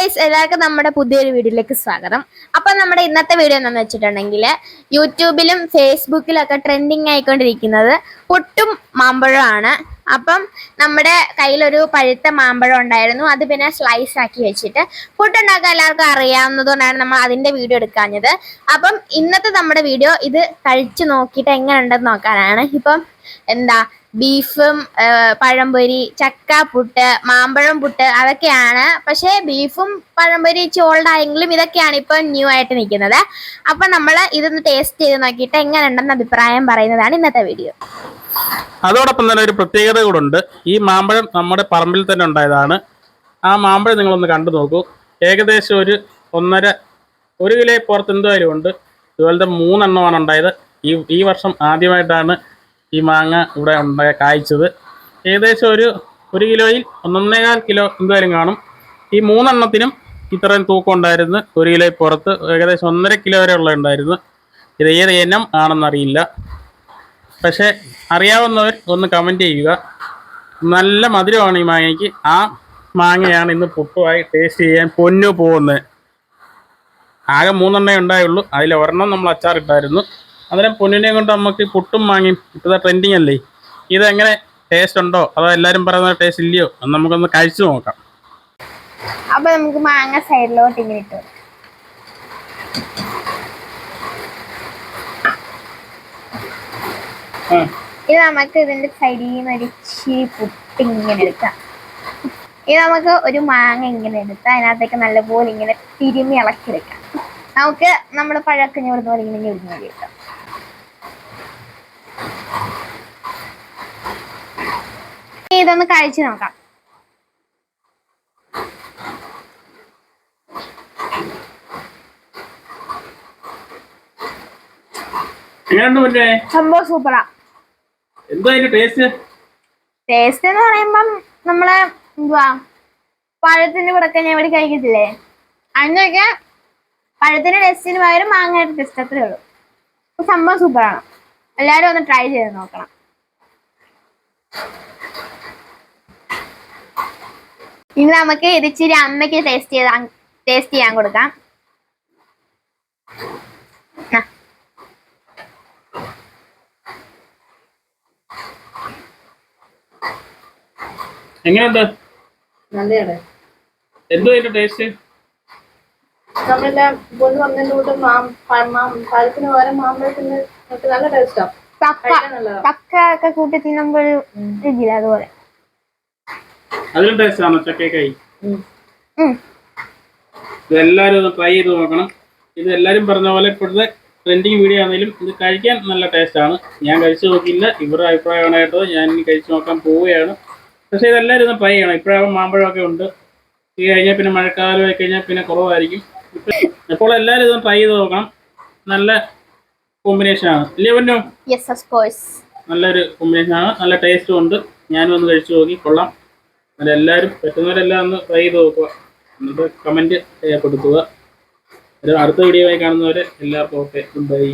Guys എല്ലാവർക്കും നമ്മുടെ പുതിയൊരു വീഡിയോയിലേക്ക് സ്വാഗതം. അപ്പം നമ്മുടെ ഇന്നത്തെ വീഡിയോ എന്താണെന്ന് വെച്ചിട്ടുണ്ടെങ്കിൽ യൂട്യൂബിലും ഫേസ്ബുക്കിലും ഒക്കെ ട്രെൻഡിങ് ആയിക്കൊണ്ടിരിക്കുന്നത് പുട്ടും മാമ്പഴമാണ്. അപ്പം നമ്മുടെ കയ്യിലൊരു പഴുത്ത മാമ്പഴം ഉണ്ടായിരുന്നു. അത് പിന്നെ സ്ലൈസ് ആക്കി വെച്ചിട്ട് പുട്ടുണ്ടാക്കാൻ എല്ലാവർക്കും അറിയാവുന്നതുകൊണ്ടാണ് നമ്മൾ അതിന്റെ വീഡിയോ എടുക്കാഞ്ഞത്. അപ്പം ഇന്നത്തെ നമ്മുടെ വീഡിയോ ഇത് കഴിച്ചു നോക്കിയിട്ട് എങ്ങനെ ഉണ്ടെന്ന് നോക്കാനാണ്. ഇപ്പം എന്താ ബീഫും പഴംപൊരി ചക്ക പുട്ട് മാമ്പഴം പുട്ട് അതൊക്കെയാണ്. പക്ഷേ ബീഫും പഴംപൊരി ചോൾഡായെങ്കിലും ഇതൊക്കെയാണ് ഇപ്പൊ ന്യൂ ആയിട്ട് നിൽക്കുന്നത്. അപ്പൊ നമ്മൾ ഇതൊന്ന് ടേസ്റ്റ് ചെയ്ത് നോക്കിയിട്ട് എങ്ങനെ ഉണ്ടെന്ന് അഭിപ്രായം പറയുന്നതാണ് ഇന്നത്തെ വീഡിയോ അതോടൊപ്പം തന്നെ ഒരു പ്രത്യേകത കൂടെ ഉണ്ട് ഈ മാമ്പഴം നമ്മുടെ പറമ്പിൽ തന്നെ ഉണ്ടായതാണ്. ആ മാമ്പഴം നിങ്ങളൊന്ന് കണ്ടു നോക്കൂ. ഏകദേശം ഒരു ഒന്നര ഒരു കിലോ പുറത്ത് എന്തായാലും ഉണ്ട്. ഇതുപോലത്തെ മൂന്നെണ്ണമാണ് ഉണ്ടായത്. ഈ ഈ വർഷം ആദ്യമായിട്ടാണ് ഈ മാങ്ങ ഇവിടെ ഉണ്ടായ കായ്ച്ചത്. ഏകദേശം ഒരു ഒരു കിലോയിൽ ഒന്നൊന്നേകാൽ കിലോ എന്തായാലും കാണും. ഈ മൂന്നെണ്ണത്തിനും ഇത്രയും തൂക്കം ഉണ്ടായിരുന്നു. ഒരു കിലോ പുറത്ത് ഏകദേശം ഒന്നര കിലോ വരെ ഉള്ള ഉണ്ടായിരുന്നു. ഇത് ഏത് ഇനം ആണെന്നറിയില്ല. പക്ഷേ അറിയാവുന്നവർ ഒന്ന് കമന്റ് ചെയ്യുക. നല്ല മധുരമാണ് ഈ മാങ്ങയ്ക്ക്. ആ മാങ്ങയാണ് ഇന്ന് പുട്ടുമായി ടേസ്റ്റ് ചെയ്യാൻ പൊന്നു പോകുന്നത്. ആകെ മൂന്നെണ്ണേ ഉണ്ടായുള്ളൂ. അതിൽ ഒരെണ്ണം നമ്മൾ അച്ചാറിട്ടായിരുന്നു. അന്നേരം പൊന്നിനെ കൊണ്ട് നമുക്ക് പുട്ടും മാങ്ങയും ഇപ്പോഴത്തെ ട്രെൻഡിങ് അല്ലേ? ഇതെങ്ങനെ ടേസ്റ്റ് ഉണ്ടോ? അതോ എല്ലാവരും പറയുന്ന ടേസ്റ്റ് ഇല്ലയോ? എന്ന് നമുക്കൊന്ന് കഴിച്ചു നോക്കാം. അപ്പൊ നമുക്ക് മാങ്ങ സൈഡിലോട്ട് ഇങ്ങനെ ഇട്ടു ഇത് നമുക്ക് ഇതിന്റെ സൈഡിൽ നിന്ന് ഒരു ഇച്ചിരി പുട്ട് ഇങ്ങനെ എടുക്കാം. ഇത് നമുക്ക് ഒരു മാങ്ങ ഇങ്ങനെ എടുത്ത് അതിനകത്തേക്ക് നല്ലപോലെ ഇങ്ങനെ തിരുമ്മി ഇളക്കിയെടുക്കാം നമുക്ക് നമ്മുടെ പഴക്കഞ്ഞോടുന്ന പോലെ ഇങ്ങനെ ഉരുങ്ങി കിട്ടും. ഇതൊന്ന് കഴിച്ചു നോക്കാം. സംഭവം സൂപ്പറാ ടേസ്റ്റ് ടേസ്റ്റ് എന്ന് പറയുമ്പം നമ്മൾ എന്തുവാ? പഴത്തിന്റെ കൂടെ ഞാൻ ഇവിടെ കഴിക്കത്തില്ലേ? അന്നൊക്കെ പഴത്തിന്റെ ടേസ്റ്റിന് പകരം മാങ്ങയുടെ ടേസ്റ്റ് അത്രേ ഉള്ളൂ. സംഭവം സൂപ്പറാണ് എല്ലാവരും ഒന്ന് ട്രൈ ചെയ്ത് നോക്കണം. ഇനി നമുക്ക് ഇത് ഇച്ചിരി അമ്മയ്ക്ക് ടേസ്റ്റ് ചെയ്താ ടേസ്റ്റ് ചെയ്യാൻ കൊടുക്കാം. എങ്ങനെയുണ്ട്? നല്ലതാണ് എന്തോ അതിന്റെ ടേസ്റ്റ് നമ്മളെല്ലാം പൊന്ന് പറഞ്ഞതിന്റെ കൂട്ട് മാം- പ- മാം- പഴത്തിന് പകരം മാമ്പഴത്തിന് ഒക്കെ കൂട്ടി തിന്നുമ്പോൾ രുചിയില്ല അതുപോലെ. അതിലും ടേസ്റ്റ് ആണോ. ഇതെല്ലാവരും ഒന്ന് ട്രൈ ചെയ്ത് നോക്കണം. ഇത് എല്ലാവരും പറഞ്ഞ പോലെ ഇപ്പോഴത്തെ ട്രെൻഡിങ് വീഡിയോ ആണെങ്കിലും ഇത് കഴിക്കാൻ നല്ല ടേസ്റ്റാണ് ഞാൻ കഴിച്ചു നോക്കിയില്ല. ഇവരുടെ അഭിപ്രായമാണ് കേട്ടത്. ഞാൻ ഇനി കഴിച്ചു നോക്കാൻ പോവുകയാണ്. പക്ഷെ ഇതെല്ലാവരും ഒന്ന് ട്രൈ ചെയ്യണം. ഇപ്പോഴാകുമ്പോൾ മാമ്പഴമൊക്കെ ഉണ്ട്. ഇത് കഴിഞ്ഞാൽ പിന്നെ മഴക്കാലം ആയി കഴിഞ്ഞാൽ പിന്നെ കുറവായിരിക്കും. അപ്പോൾ എല്ലാവരും ഇതൊന്ന് ട്രൈ ചെയ്ത് നോക്കണം. നല്ല കോമ്പിനേഷനാണ് ഇല്ലേ പൊന്നു? നല്ലൊരു കോമ്പിനേഷൻ കോഴ്സ് നല്ലൊരു കോമ്പിനേഷനാണ് നല്ല ടേസ്റ്റും ഉണ്ട്. ഞാനും ഒന്ന് കഴിച്ചു നോക്കി. കൊള്ളാം. അത് എല്ലാവരും പറ്റുന്നവരെല്ലാം ഒന്ന് ട്രൈ ചെയ്ത് നോക്കുക. എന്നിട്ട് കമന്റ് രേഖപ്പെടുത്തുക അടുത്ത വീഡിയോ ആയി കാണുന്നവരെ എല്ലാവർക്കും ഓക്കെ ബൈ